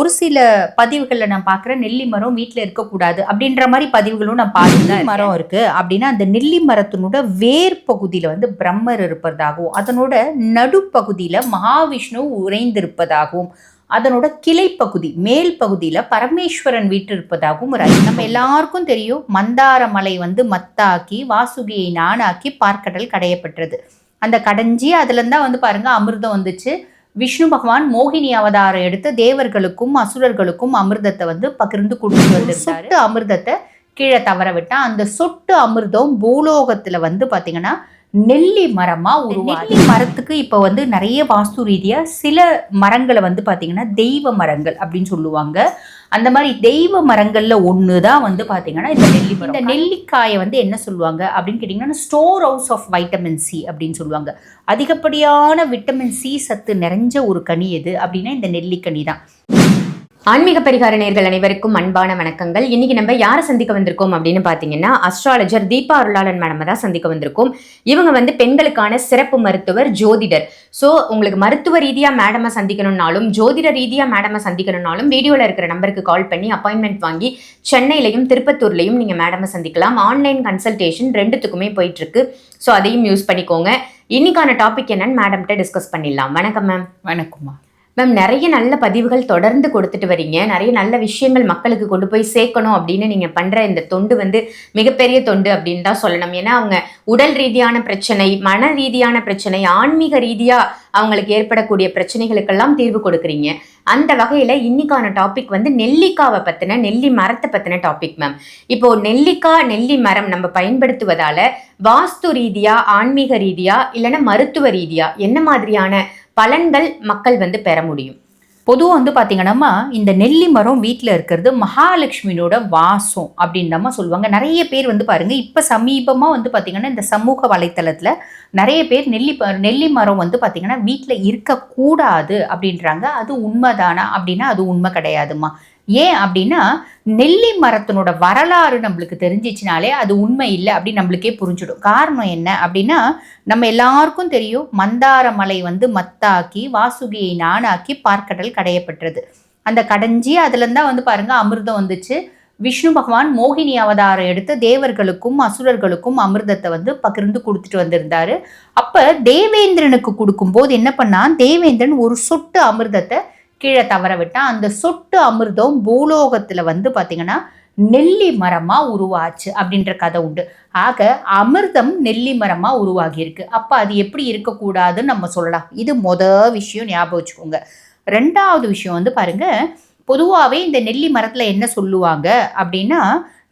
ஒரு சில பதிவுகளில் நான் பார்க்குறேன் நெல்லி மரம் வீட்டில் இருக்கக்கூடாது அப்படின்ற மாதிரி பதிவுகளும் நான் பார்த்துதான் மரம் இருக்கு. அப்படின்னா அந்த நெல்லி மரத்தினோட வேர் பகுதியில் வந்து பிரம்மர் இருப்பதாகவும் அதனோட நடுப்பகுதியில் மகாவிஷ்ணு உறைந்திருப்பதாகவும் அதனோட கிளை பகுதி மேல் பகுதியில் பரமேஸ்வரன் வீட்டு இருப்பதாகவும் ஒரு. நம்ம எல்லாருக்கும் தெரியும் மந்தார மலை வந்து மத்தாக்கி வாசுகியை நானாக்கி பார்க்கடல் கடையப்பட்டது. அந்த கடைஞ்சி அதுலேருந்து தான் வந்து பாருங்க அமிர்தம் வந்துச்சு. விஷ்ணு பகவான் மோகினி அவதாரம் எடுத்து தேவர்களுக்கும் அசுரர்களுக்கும் அமிர்தத்தை வந்து பகிர்ந்து கொடுத்து வந்திருந்தாரு சொட்டு. அமிர்தத்தை கீழே தவற விட்டா அந்த சொட்டு அமிர்தம் பூலோகத்துல வந்து பாத்தீங்கன்னா நெல்லி மரமா உருவா நெல்லி மரத்துக்கு இப்போ வந்து நிறைய வாஸ்து ரீதியா சில மரங்களை வந்து பாத்தீங்கன்னா தெய்வ மரங்கள் அப்படின்னு சொல்லுவாங்க. அந்த மாதிரி தெய்வ மரங்கள்ல ஒன்று தான் வந்து பாத்தீங்கன்னா இந்த நெல்லி மரம். இந்த நெல்லிக்காயை வந்து என்ன சொல்லுவாங்க அப்படின்னு கேட்டிங்கன்னா store house of vitamin C அப்படின்னு சொல்லுவாங்க. அதிகப்படியான விட்டமின் சி சத்து நிறைஞ்ச ஒரு கனி எது அப்படின்னா இந்த நெல்லிக்கனி தான் ஆன்மீக பரிகார நேர்கள் அனைவருக்கும் அன்பான வணக்கங்கள். இன்னைக்கு நம்ம யாரை சந்திக்க வந்திருக்கோம் அப்படின்னு பார்த்தீங்கன்னா அஸ்ட்ராலஜர் தீபா அருளாளன் மேடம் தான் சந்திக்க வந்திருக்கோம். இவங்க வந்து பெண்களுக்கான சிறப்பு மருத்துவர் ஜோதிடர். ஸோ உங்களுக்கு மருத்துவ ரீதியாக மேடமை சந்திக்கணும்னாலும் ஜோதிட ரீதியாக மேடமை சந்திக்கணும்னாலும் வீடியோவில் இருக்கிற நம்பருக்கு கால் பண்ணி அப்பாயின்மெண்ட் வாங்கி சென்னையிலையும் திருப்பத்தூர்லையும் நீங்கள் மேடமை சந்திக்கலாம். ஆன்லைன் கன்சல்டேஷன் ரெண்டுத்துக்குமே போயிட்டு இருக்கு ஸோ அதையும் யூஸ் பண்ணிக்கோங்க. இன்னைக்கான டாபிக் என்னன்னு மேடம்கிட்ட டிஸ்கஸ் பண்ணிடலாம். வணக்கம் மேம் வணக்கம்மா மேம் நிறைய நல்ல பதிவுகள் தொடர்ந்து கொடுத்துட்டு வரீங்க. நிறைய நல்ல விஷயங்கள் மக்களுக்கு கொண்டு போய் சேர்க்கணும் அப்படின்னு நீங்க பண்ற இந்த தொண்டு வந்து மிகப்பெரிய தொண்டு அப்படின்னு தான் சொல்லணும். ஏன்னா அவங்க உடல் ரீதியான பிரச்சனை மன ரீதியான பிரச்சனை ஆன்மீக ரீதியா அவங்களுக்கு ஏற்படக்கூடிய பிரச்சனைகளுக்கெல்லாம் தீர்வு கொடுக்குறீங்க. அந்த வகையில இன்னைக்கான டாபிக் வந்து நெல்லிக்காவை பத்தின நெல்லி மரத்தை பத்தின டாபிக் மேம் இப்போ நெல்லிக்காய் நெல்லி மரம் நம்ம பயன்படுத்துவதால வாஸ்து ரீதியா ஆன்மீக ரீதியா இல்லைன்னா மருத்துவ ரீதியா என்ன மாதிரியான பலன்கள் மக்கள் வந்து பெற முடியும். பொதுவாக வந்து பார்த்தீங்கன்னா இந்த நெல்லி மரம் வீட்டில் இருக்கிறது மகாலட்சுமியோட வாசம் அப்படின்னு சொல்லுவாங்க. நிறைய பேர் வந்து பாருங்க இப்போ சமீபமாக வந்து பார்த்தீங்கன்னா இந்த சமூக வலைத்தளத்தில் நிறைய பேர் நெல்லி ப- நெல்லி மரம் வந்து பார்த்தீங்கன்னா வீட்டில் இருக்கக்கூடாது அப்படின்றாங்க. அது உண்மைதானா அப்படின்னா அது உண்மை கிடையாதுமா ஏன் அப்படின்னா நெல்லி மரத்தினோட வரலாறு நம்மளுக்கு தெரிஞ்சிச்சினாலே அது உண்மை இல்லை அப்படின்னு நம்மளுக்கே புரிஞ்சிடும். காரணம் என்ன அப்படின்னா நம்ம எல்லாருக்கும் தெரியும் மந்தார மலை வந்து மத்தாக்கி வாசுகியை நானாக்கி பார்க்கடல் கடையப்பட்டது அந்த கடைஞ்சி அதுலேருந்து தான் வந்து பாருங்கள் அமிர்தம் வந்துச்சு. விஷ்ணு பகவான் மோகினி அவதாரம் எடுத்து தேவர்களுக்கும் அசுரர்களுக்கும் அமிர்தத்தை வந்து பகிர்ந்து கொடுத்துட்டு வந்திருந்தாரு. அப்போ தேவேந்திரனுக்கு கொடுக்கும்போது என்ன பண்ணான்? தேவேந்திரன் ஒரு சொட்டு அமிர்தத்தை கீழே தவற விட்டால் அந்த சொட்டு அமிர்தம் பூலோகத்தில் வந்து பார்த்திங்கன்னா நெல்லி மரமாக உருவாச்சு அப்படின்ற கதை உண்டு. ஆக அமிர்தம் நெல்லி மரமாக உருவாகியிருக்கு. அப்போ அது எப்படி இருக்கக்கூடாதுன்னு நம்ம சொல்லலாம். இது மொத விஷயம் ஞாபகம் வச்சுக்கோங்க. ரெண்டாவது விஷயம் வந்து பாருங்கள் பொதுவாகவே இந்த நெல்லி மரத்தில் என்ன சொல்லுவாங்க அப்படின்னா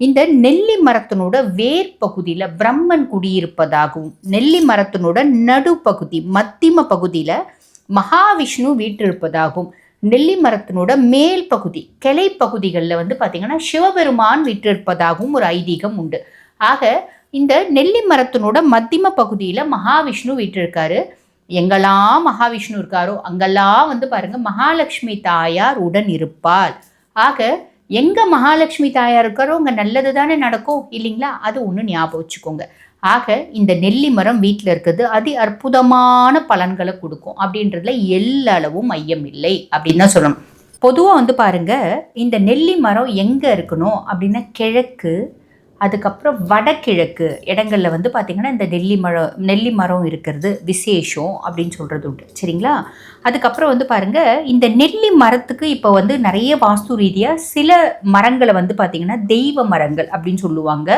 இந்த நெல்லி மரத்தினோட வேர் பகுதியில் பிரம்மன் குடியிருப்பதாகவும் நெல்லி மரத்தினோட நடுப்பகுதி மத்திம பகுதியில் மகாவிஷ்ணு வீற்றிருப்பதாகவும் நெல்லி மரத்தினோட மேல் பகுதி கிளை பகுதிகளில் வந்து பார்த்திங்கன்னா சிவபெருமான் விற்றிருப்பதாகவும் ஒரு ஐதீகம் உண்டு. ஆக இந்த நெல்லி மரத்தினோட மத்தியம பகுதியில் மகாவிஷ்ணு வீற்றிருக்காரு எங்கெல்லாம் மகாவிஷ்ணு இருக்காரோ அங்கெல்லாம் வந்து பாருங்க மகாலட்சுமி தாயார் உடன் இருப்பாள். ஆக எங்கே மகாலட்சுமி தாயார் இருக்காரோ அங்கே நல்லது தானே நடக்கும் இல்லைங்களா? அது ஒன்று ஞாபகம் வச்சுக்கோங்க. ஆக இந்த நெல்லி மரம் வீட்டில் இருக்கிறது அதி அற்புதமான பலன்களை கொடுக்கும். அப்படின்றதுல எல்லளவும் மையம் இல்லை அப்படின்னு தான் சொல்லணும். பொதுவாக வந்து பாருங்கள் இந்த நெல்லி மரம் எங்கே இருக்கணும் அப்படின்னா கிழக்கு அதுக்கப்புறம் வடகிழக்கு இடங்களில் வந்து பார்த்திங்கன்னா இந்த நெல்லி மரம் நெல்லி மரம் இருக்கிறது விசேஷம் அப்படின்னு சொல்கிறது உண்டு. சரிங்களா? அதுக்கப்புறம் வந்து பாருங்கள் இந்த நெல்லி மரத்துக்கு இப்போ வந்து நிறைய வாஸ்து ரீதியாக சில மரங்களை வந்து பார்த்திங்கன்னா தெய்வ மரங்கள் அப்படின்னு சொல்லுவாங்க.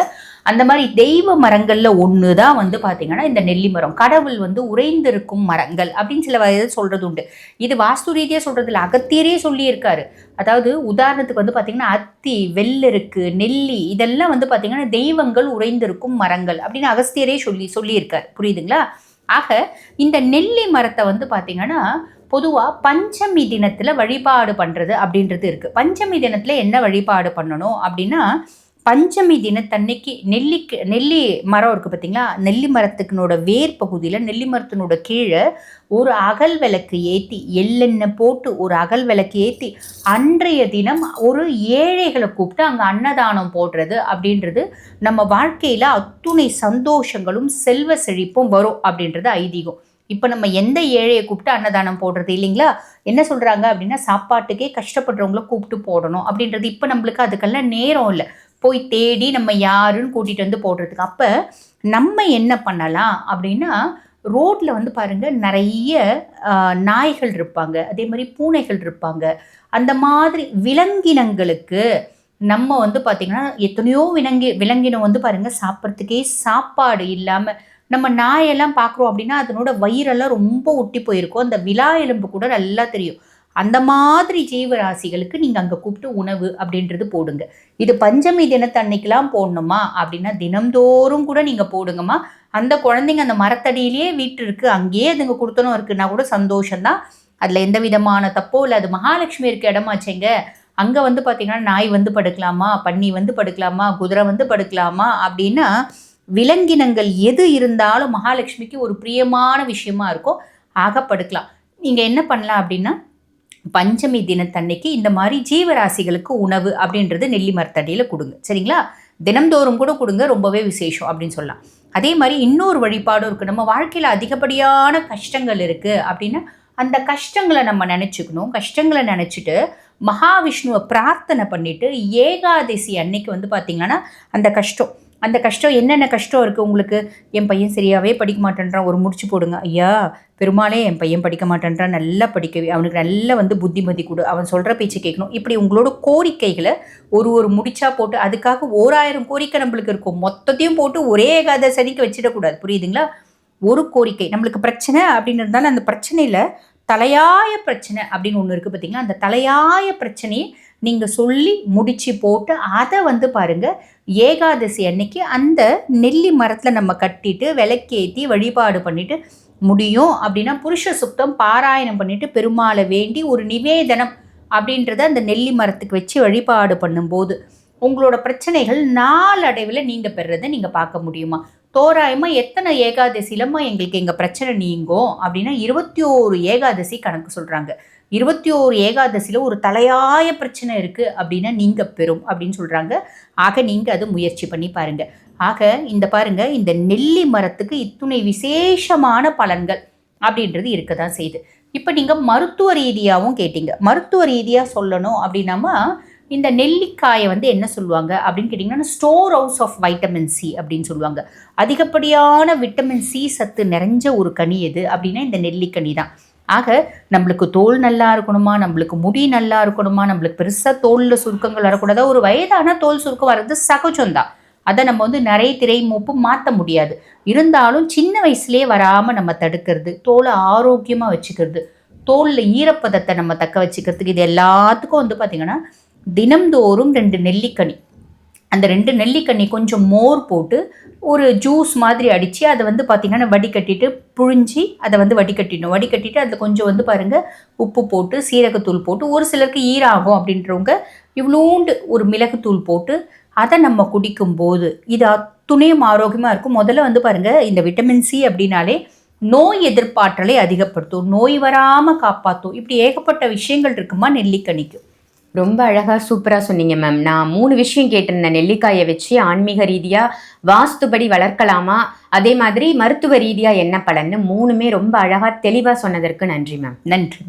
அந்த மாதிரி தெய்வ மரங்கள்ல ஒன்று தான் வந்து பார்த்திங்கன்னா இந்த நெல்லி மரம். கடவுள் வந்து உறைந்திருக்கும் மரங்கள் அப்படின்னு சில வயது சொல்கிறது உண்டு. இது வாஸ்து ரீதியாக சொல்கிறது இல்லை அகத்தியரே சொல்லியிருக்காரு. அதாவது உதாரணத்துக்கு வந்து பார்த்திங்கன்னா அத்தி வெள்ளருக்கு நெல்லி இதெல்லாம் வந்து பார்த்திங்கன்னா தெய்வங்கள் உறைந்திருக்கும் மரங்கள் அப்படின்னு அகஸ்தியரே சொல்லி சொல்லியிருக்கார். புரியுதுங்களா? ஆக இந்த நெல்லி மரத்தை வந்து பார்த்திங்கன்னா பொதுவாக பஞ்சமி தினத்தில் வழிபாடு பண்ணுறது அப்படின்றது இருக்குது பஞ்சமி தினத்தில் என்ன வழிபாடு பண்ணணும் அப்படின்னா பஞ்சமி தினத்தன்னைக்கு நெல்லிக்கு நெல்லி மரம் இருக்குது பார்த்தீங்களா நெல்லி மரத்துக்குனோட வேர் பகுதியில் நெல்லி மரத்தினோட கீழே ஒரு அகல் விளக்கு ஏற்றி எள்ளெண்ணெய் போட்டு ஒரு அகல் விளக்கு ஏற்றி அன்றைய தினம் ஒரு ஏழைகளை கூப்பிட்டு அங்கே அன்னதானம் போடுறது அப்படின்றது நம்ம வாழ்க்கையில் அத்துணை சந்தோஷங்களும் செல்வ செழிப்பும் வரும் அப்படின்றது ஐதீகம். இப்போ நம்ம எந்த ஏழையை கூப்பிட்டு அன்னதானம் போடுறது இல்லைங்களா? என்ன சொல்கிறாங்க அப்படின்னா சாப்பாட்டுக்கே கஷ்டப்படுறவங்கள கூப்பிட்டு போடணும் அப்படின்றது இப்போ நம்மளுக்கு அதுக்கெல்லாம் நேரம் இல்லை. போய் தேடி நம்ம யாருன்னு கூட்டிகிட்டு வந்து போடுறதுக்கு. அப்போ நம்ம என்ன பண்ணலாம் அப்படின்னா ரோட்டில் வந்து பாருங்கள் நிறைய நாய்கள் இருப்பாங்க. அதே மாதிரி பூனைகள் இருப்பாங்க. அந்த மாதிரி விலங்கினங்களுக்கு நம்ம வந்து பார்த்திங்கன்னா எத்தனையோ விலங்கி விலங்கினம் வந்து பாருங்கள் சாப்பிட்றதுக்கே சாப்பாடு இல்லாமல் நம்ம நாயெல்லாம் பார்க்குறோம் அப்படின்னா அதனோட வயிறெல்லாம் ரொம்ப ஒட்டி போயிருக்கும். அந்த விலா எலும்பு கூட நல்லா தெரியும். அந்த மாதிரி ஜீவராசிகளுக்கு நீங்கள் அங்கே கூப்பிட்டு உணவு அப்படின்றது போடுங்க. இது பஞ்சமி தினத்தன்னைக்கெல்லாம் போடணுமா? அப்படின்னா தினம்தோறும் கூட நீங்கள் போடுங்கம்மா. அந்த குழந்தைங்க அந்த மரத்தடியிலேயே வீட்டு இருக்குது அங்கேயே அதுங்க கொடுத்தனும் இருக்குன்னா கூட சந்தோஷம்தான். அதில் எந்த விதமான தப்போ இல்லை அது மகாலட்சுமி இருக்க இடமாச்சேங்க. அங்கே வந்து பார்த்தீங்கன்னா நாய் வந்து படுக்கலாமா? பன்னி வந்து படுக்கலாமா? குதிரை வந்து படுக்கலாமா? அப்படின்னா விலங்கினங்கள் எது இருந்தாலும் மகாலட்சுமிக்கு ஒரு பிரியமான விஷயமா இருக்கும். ஆக படுக்கலாம். நீங்கள் என்ன பண்ணலாம் அப்படின்னா பஞ்சமி தினத்தன்னைக்கு இந்த மாதிரி ஜீவராசிகளுக்கு உணவு அப்படின்றது நெல்லி மரத்தடியில் கொடுங்க. சரிங்களா? தினம்தோறும் கூட கொடுங்க ரொம்பவே விசேஷம் அப்படின்னு சொல்லலாம். அதே மாதிரி இன்னொரு வழிபாடும் இருக்குது நம்ம வாழ்க்கையில் அதிகப்படியான கஷ்டங்கள் இருக்குது அப்படின்னா அந்த கஷ்டங்களை நம்ம நினச்சிக்கணும். கஷ்டங்களை நினச்சிட்டு மகாவிஷ்ணுவை பிரார்த்தனை பண்ணிவிட்டு ஏகாதசி அன்னைக்கு வந்து பார்த்திங்கன்னா அந்த கஷ்டம் அந்த கஷ்டம் என்னென்ன கஷ்டம் இருக்குது உங்களுக்கு? என் பையன் சரியாகவே படிக்க மாட்டேன்றான். ஒரு முடிச்சு போடுங்க. ஐயா பெருமாளே என் பையன் படிக்க மாட்டேன்றான். நல்லா படிக்கவே அவனுக்கு நல்லா வந்து புத்திமதி கொடு. அவன் சொல்கிற பேச்சு கேட்கணும். இப்படி உங்களோட கோரிக்கைகளை ஒரு ஒரு முடிச்சா போட்டு அதுக்காக ஓராயிரம் கோரிக்கை நம்மளுக்கு இருக்கும். மொத்தத்தையும் போட்டு ஒரே கதை ஏகாதசனிக்கு வச்சிடக்கூடாது. புரியுதுங்களா? ஒரு கோரிக்கை. நம்மளுக்கு பிரச்சனை அப்படின்னு இருந்தாலும் அந்த பிரச்சனையில் தலையாய பிரச்சனை அப்படின்னு ஒன்று இருக்குது பார்த்தீங்களா அந்த தலையாய பிரச்சனையை நீங்கள் சொல்லி முடித்து போட்டு அதை வந்து பாருங்கள் ஏகாதசி அன்னைக்கு அந்த நெல்லி மரத்தில் நம்ம கட்டிட்டு விளக்கேற்றி வழிபாடு பண்ணிவிட்டு முடியும். அப்படின்னா புருஷ சுத்தம் பாராயணம் பண்ணிவிட்டு பெருமாளை வேண்டி ஒரு நிவேதனம் அப்படின்றத அந்த நெல்லி மரத்துக்கு வச்சு வழிபாடு பண்ணும்போது உங்களோட பிரச்சனைகள் நாளடைவில் நீங்கள் பெறுறதை நீங்கள் பார்க்க முடியுமா? தோராயமாக எத்தனை ஏகாதசிலமா எங்களுக்கு எங்கள் பிரச்சனை நீங்கும்? அப்படின்னா இருபத்தி ஓரு ஏகாதசி கணக்கு சொல்கிறாங்க இருபத்தி ஓரு ஏகாதசியில் ஒரு தலையாய பிரச்சனை இருக்குது அப்படின்னா நீங்கள் பெறும் அப்படின்னு சொல்கிறாங்க ஆக நீங்கள் அது முயற்சி பண்ணி பாருங்கள் ஆக இந்த பாருங்கள் இந்த நெல்லி மரத்துக்கு இத்துணை விசேஷமான பலன்கள் அப்படின்றது இருக்க தான் செய்யுது. இப்போ நீங்கள் மருத்துவ ரீதியாகவும் கேட்டீங்க. மருத்துவ ரீதியாக சொல்லணும் அப்படின்னாமா இந்த நெல்லிக்காயை வந்து என்ன சொல்லுவாங்க அப்படின்னு கேட்டிங்கன்னா store house of vitamin C அப்படின்னு சொல்லுவாங்க. அதிகப்படியான விட்டமின் சி சத்து நிறைஞ்ச ஒரு கனி எது அப்படின்னா இந்த நெல்லிக்கனி தான். ஆக நம்மளுக்கு தோல் நல்லா இருக்கணுமா? நம்மளுக்கு முடி நல்லா இருக்கணுமா? நம்மளுக்கு பெருசாக தோலில் சுருக்கங்கள் வரக்கூடாதா. ஒரு வயதான தோல் சுருக்கம் வர்றது சகஜம்தான் அதை நம்ம வந்து நிறைய திரை மூப்பு மாற்ற முடியாது. இருந்தாலும் சின்ன வயசுலேயே வராமல் நம்ம தடுக்கிறது தோலை ஆரோக்கியமாக வச்சுக்கிறது தோலில் ஈரப்பதத்தை நம்ம தக்க வச்சுக்கிறதுக்கு இது எல்லாத்துக்கும் வந்து பார்த்திங்கன்னா தினம்தோறும் ரெண்டு நெல்லிக்கனி அந்த ரெண்டு நெல்லிக்கனி கொஞ்சம் மோர் போட்டு ஒரு ஜூஸ் மாதிரி அடித்து அதை வந்து பார்த்திங்கன்னா வடிகட்டிட்டு புழிஞ்சி அதை வந்து வடிகட்டிடணும். வடிகட்டிட்டு அதில் கொஞ்சம் வந்து பாருங்கள் உப்பு போட்டு சீரகத்தூள் போட்டு ஒரு சிலருக்கு ஈராகும் அப்படின்றவங்க இவ்வளோண்டு ஒரு மிளகுத்தூள் போட்டு அதை நம்ம குடிக்கும்போது இது அத்துணையும் ஆரோக்கியமாக இருக்கும். முதல்ல வந்து பாருங்கள் இந்த விட்டமின் சி அப்படின்னாலே நோய் எதிர்ப்பாற்றலை அதிகப்படுத்தும். நோய் வராமல் காப்பாற்றும் இப்படி ஏகப்பட்ட விஷயங்கள் இருக்குமா நெல்லிக்கனிக்கு ரொம்ப அழகா சூப்பரா சொன்னீங்க மேம் நான் மூணு விஷயம் கேட்டிருந்தேன் நெல்லிக்காயை வச்சு ஆன்மீக ரீதியா வாஸ்துபடி வளர்க்கலாமா? அதே மாதிரி மருத்துவ ரீதியா என்ன பலன்னு மூணுமே ரொம்ப அழகா தெளிவா சொன்னதற்கு நன்றி மேம் நன்றி.